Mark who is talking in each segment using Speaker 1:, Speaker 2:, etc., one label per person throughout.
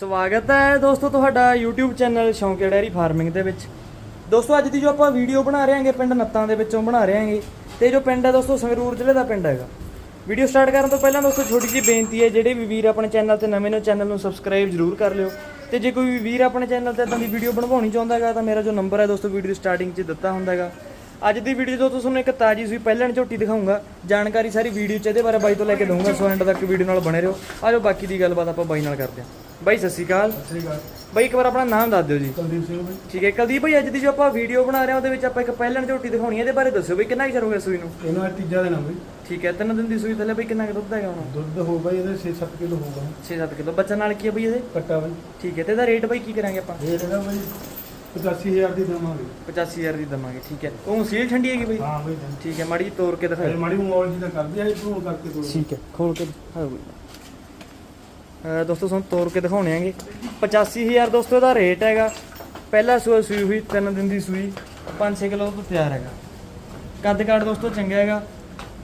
Speaker 1: ਸਵਾਗਤ ਹੈ ਦੋਸਤੋ, ਤੁਹਾਡਾ YouTube channel Shaunkiya dairy farming ਦੇ ਵਿੱਚ। ਦੋਸਤੋ, ਅੱਜ ਦੀ ਜੋ ਆਪਾਂ ਵੀਡੀਓ ਬਣਾ ਰਹੇ ਹਾਂਗੇ, ਪਿੰਡ ਨੱਤਾਂ ਦੇ ਵਿੱਚੋਂ ਬਣਾ ਰਹੇ ਹਾਂਗੇ, ਤੇ ਜੋ ਪਿੰਡ ਹੈ ਦੋਸਤੋ, ਸੰਗਰੂਰ ਜ਼ਿਲ੍ਹੇ ਦਾ ਪਿੰਡ ਹੈਗਾ। ਵੀਡੀਓ ਸਟਾਰਟ ਕਰਨ ਤੋਂ ਪਹਿਲਾਂ ਦੋਸਤੋ, ਛੋਟੀ ਜਿਹੀ ਬੇਨਤੀ ਹੈ, ਜਿਹੜੇ ਵੀ ਵੀਰ ਆਪਣੇ ਚੈਨਲ ਤੇ ਨਵੇਂ ਨੇ ਚੈਨਲ ਨੂੰ ਸਬਸਕ੍ਰਾਈਬ ਜ਼ਰੂਰ ਕਰ ਲਿਓ। ਤੇ ਜੇ ਕੋਈ ਵੀਰ ਆਪਣੇ ਚੈਨਲ ਤੇ ਇਦਾਂ ਦੀ ਵੀਡੀਓ ਬਣਵਾਉਣੀ ਚਾਹੁੰਦਾ ਹੈਗਾ, ਤਾਂ ਮੇਰਾ ਜੋ ਨੰਬਰ ਹੈ ਦੋਸਤੋ ਵੀਡੀਓ ਸਟਾਰਟਿੰਗ 'ਚ ਦਿੱਤਾ ਹੁੰਦਾ ਹੈਗਾ। ਅੱਜ ਦੀ ਵੀਡੀਓ 'ਚ ਦੋਸਤੋ, ਤੁਹਾਨੂੰ ਇੱਕ ਤਾਜੀ ਸੂਈ ਪਹਿਲਣ ਝੋਟੀ ਦਿਖਾਉਂਗਾ ਜਾਣਕਾਰੀ ਸਾਰੀ ਵੀਡੀਓ 'ਚ, ਇਹਦੇ ਬਾਰੇ ਬਾਈ ਤੋਂ ਲੈ ਕੇ ਦਊਂਗਾ, ਸੋ ਐਂਡ ਤੱਕ ਵੀਡੀਓ ਨਾਲ ਬਣੇ ਰਹੋ। ਆਜੋ ਬਾਕੀ ਦੀ ਗੱਲਬਾਤ ਆਪਾਂ ਬਾਈ ਨਾਲ ਕਰਦੇ ਹਾਂ। ਬਾਈ ਸਤਿ ਸ਼੍ਰੀ ਅਕਾਲ।
Speaker 2: ਸ੍ਰੀ ਅਕਾਲ।
Speaker 1: ਬਾਈ ਇੱਕ ਵਾਰ ਆਪਣਾ ਨਾਮ ਦੱਸ ਦਿਓ ਜੀ।
Speaker 2: ਕੁਲਦੀਪ ਸਿੰਘ ਬਈ।
Speaker 1: ਠੀਕ ਹੈ ਕੁਲਦੀਪ ਭਾਈ ਅੱਜ ਦੀ ਜੋ ਆਪਾਂ ਵੀਡੀਓ ਬਣਾ ਰਹੇ ਹਾਂ ਉਹਦੇ ਵਿੱਚ ਆਪਾਂ ਇੱਕ ਪਹਿਲਣ ਝੋਟੀ ਦਿਖਾਉਣੀ ਹੈ ਇਹਦੇ ਬਾਰੇ ਦੱਸਿਓ ਬਈ ਕਿੰਨਾ ਕੁ ਚਿਰ ਹੋ ਗਿਆ ਸੂਈ ਨੂੰ?
Speaker 2: ਇਹਨਾਂ ਦਾ ਤੀਜਾ ਦਿਨ ਆ ਬਈ।
Speaker 1: ਠੀਕ ਹੈ ਤਿੰਨ ਦਿਨ ਦੀ ਸੂਈ ਥੱਲੇ ਬਈ ਕਿੰਨਾ ਕੁ ਦੁੱਧ ਹੈਗਾ ਹੁਣ?
Speaker 2: ਦੁੱਧ ਹੋ ਬਈ ਇਹਦੇ 6-7 ਕਿਲੋ ਹੋਊਗਾ
Speaker 1: 6-7 ਕਿਲੋ। ਬੱਚਾ ਨਾਲ ਕੀ ਹੈ ਬਈ ਇਹਦੇ?
Speaker 2: ਕੱਟਾ ਬਈ।
Speaker 1: ਠੀਕ ਹੈ ਤੇ ਇਹਦਾ ਰੇਟ ਬਈ ਕੀ ਕਰਾਂਗੇ ਆਪਾਂ?
Speaker 2: ਰੇਟ ਇਹਦਾ ਬਈ 85000 ਦੀ ਦੇਵਾਂਗੇ।
Speaker 1: 85000 ਦੀ ਦਵਾਂਗੇ ਠੀਕ ਹੈ। ਉਹ ਸੀਲ ਠੰਡੀ ਹੈਗੀ ਬਈ?
Speaker 2: ਹਾਂ ਬਈ
Speaker 1: ਠੀਕ ਹੈ ਮਾੜੀ ਤੋੜ ਕੇ ਦਿਖਾਓ।
Speaker 2: ਮਾੜੀ ਮੋਲ ਜੀ ਦਾ ਕਰਦੀ ਆ ਇਹ ਕਰਕੇ ਤੋੜ
Speaker 1: ਠੀਕ ਹੈ ਖੋਲ ਕੇ ਦਿਖਾਓ ਬਈ। ਦੋਸਤੋ, ਤੁਹਾਨੂੰ ਤੋੜ ਕੇ ਦਿਖਾਉਣੇ ਆਂਗੇ। 85000 ਦੋਸਤੋ, ਇਹਦਾ ਰੇਟ ਹੈਗਾ। ਪਹਿਲਾ ਸੂਆ ਸੂਈ ਹੋਈ, ਤਿੰਨ ਦਿਨ ਦੀ ਸੂਈ 5-6 ਕਿਲੋ ਤੋਂ ਤਿਆਰ ਹੈਗਾ। ਕੱਦ ਕਾਠ ਦੋਸਤੋ, ਚੰਗਾ ਹੈਗਾ।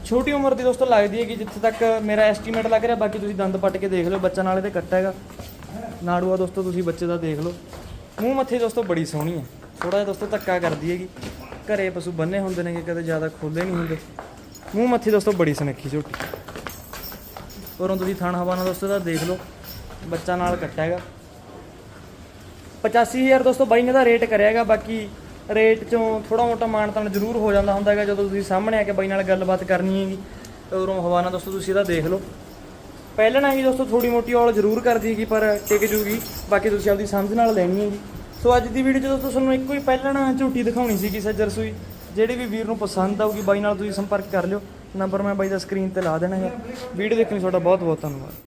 Speaker 1: ਛੋਟੀ ਉਮਰ ਦੀ ਦੋਸਤੋ, ਲੱਗਦੀ ਹੈ ਕਿ ਜਿੱਥੇ ਤੱਕ ਮੇਰਾ ਐਸਟੀਮੇਟ ਲੱਗ ਰਿਹਾ, ਬਾਕੀ ਤੁਸੀਂ ਦੰਦ ਪੱਟ ਕੇ ਦੇਖ ਲਓ ਬੱਚਾ ਨਾਲੇ ਤੇ ਕੱਟਾ ਹੈਗਾ। ਨਾੜੂਆ ਦੋਸਤੋ, ਤੁਸੀਂ ਬੱਚੇ ਦਾ ਦੇਖ ਲਓ। ਮੂੰਹ ਮੱਥੇ ਦੋਸਤੋ, ਬੜੀ ਸੋਹਣੀ ਹੈ। ਥੋੜਾ ਜਿਹਾ ਦੋਸਤੋ, ਧੱਕਾ ਕਰਦੀ ਹੈਗੀ। ਘਰੇ ਪਸ਼ੂ ਬੰਨੇ ਹੁੰਦੇ ਨੇ ਕਦੇ ਜ਼ਿਆਦਾ ਖੋਲੇ ਨਹੀਂ ਹੁੰਦੇ। ਮੂੰਹ ਮੱਥੇ ਦੋਸਤੋ, ਬੜੀ ਸੁਨੱਖੀ ਝੋਟੀ। ਉਰੋਂ ਤੁਸੀਂ ਥਣ ਹਵਾ ਨਾਲ ਦੋਸਤੋ ਦਾ ਦੇਖ ਲਓ, ਬੱਚਾ ਨਾਲ ਕੱਟਾ ਹੈਗਾ। 85000 ਦੋਸਤੋ ਬਾਈ ਨੇ ਦਾ ਰੇਟ ਕਰਿਆ ਹੈਗਾ, ਬਾਕੀ ਰੇਟ ਚੋਂ ਥੋੜਾ ਮੋਟਾ ਮਾਣ ਮਾਨਤਾਨ ਜ਼ਰੂਰ ਹੋ ਜਾਂਦਾ ਹੁੰਦਾ ਹੈਗਾ, ਜਦੋਂ ਤੁਸੀਂ ਸਾਹਮਣੇ ਆ ਕੇ ਬਾਈ ਨਾਲ ਗੱਲਬਾਤ ਕਰਨੀ ਹੈਗੀ। ਤੇ ਉਰੋਂ ਹਵਾ ਨਾਲ ਦੋਸਤੋ ਤੁਸੀਂ ਇਹਦਾ ਦੇਖ ਲਓ। ਪਹਿਲਾਂ ਨਾ ਹੀ ਦੋਸਤੋ ਥੋੜੀ ਮੋਟੀ ਔਲ ਜ਼ਰੂਰ ਕਰ ਦੀਗੀ, ਪਰ ਟਿਕ ਜੂਗੀ। ਬਾਕੀ ਤੁਸੀਂ ਆਪਦੀ ਸਮਝ ਨਾਲ ਲੈਣੀ ਹੈਗੀ। ਸੋ ਅੱਜ ਦੀ ਵੀਡੀਓ 'ਚ ਦੋਸਤੋ ਤੁਹਾਨੂੰ ਇੱਕੋ ਹੀ ਪਹਿਲਾਂ ਝੂਟੀ ਦਿਖਾਉਣੀ ਸੀਗੀ ਸੱਜਰ ਸੂਈ, ਜਿਹੜੀ ਵੀ ਵੀਰ ਨੂੰ ਪਸੰਦ ਆਊਗੀ, ਬਾਈ ਨਾਲ ਤੁਸੀਂ ਸੰਪਰਕ ਕਰ ਲਿਓ। ਨੰਬਰ ਮੈਂ ਬਾਈ ਦਾ ਸਕਰੀਨ ਤੇ ਲਾ ਦੇਣਾ ਹੈ ਵੀਡੀਓ ਦੇਖਣ ਲਈ ਤੁਹਾਡਾ ਬਹੁਤ ਬਹੁਤ ਧੰਨਵਾਦ।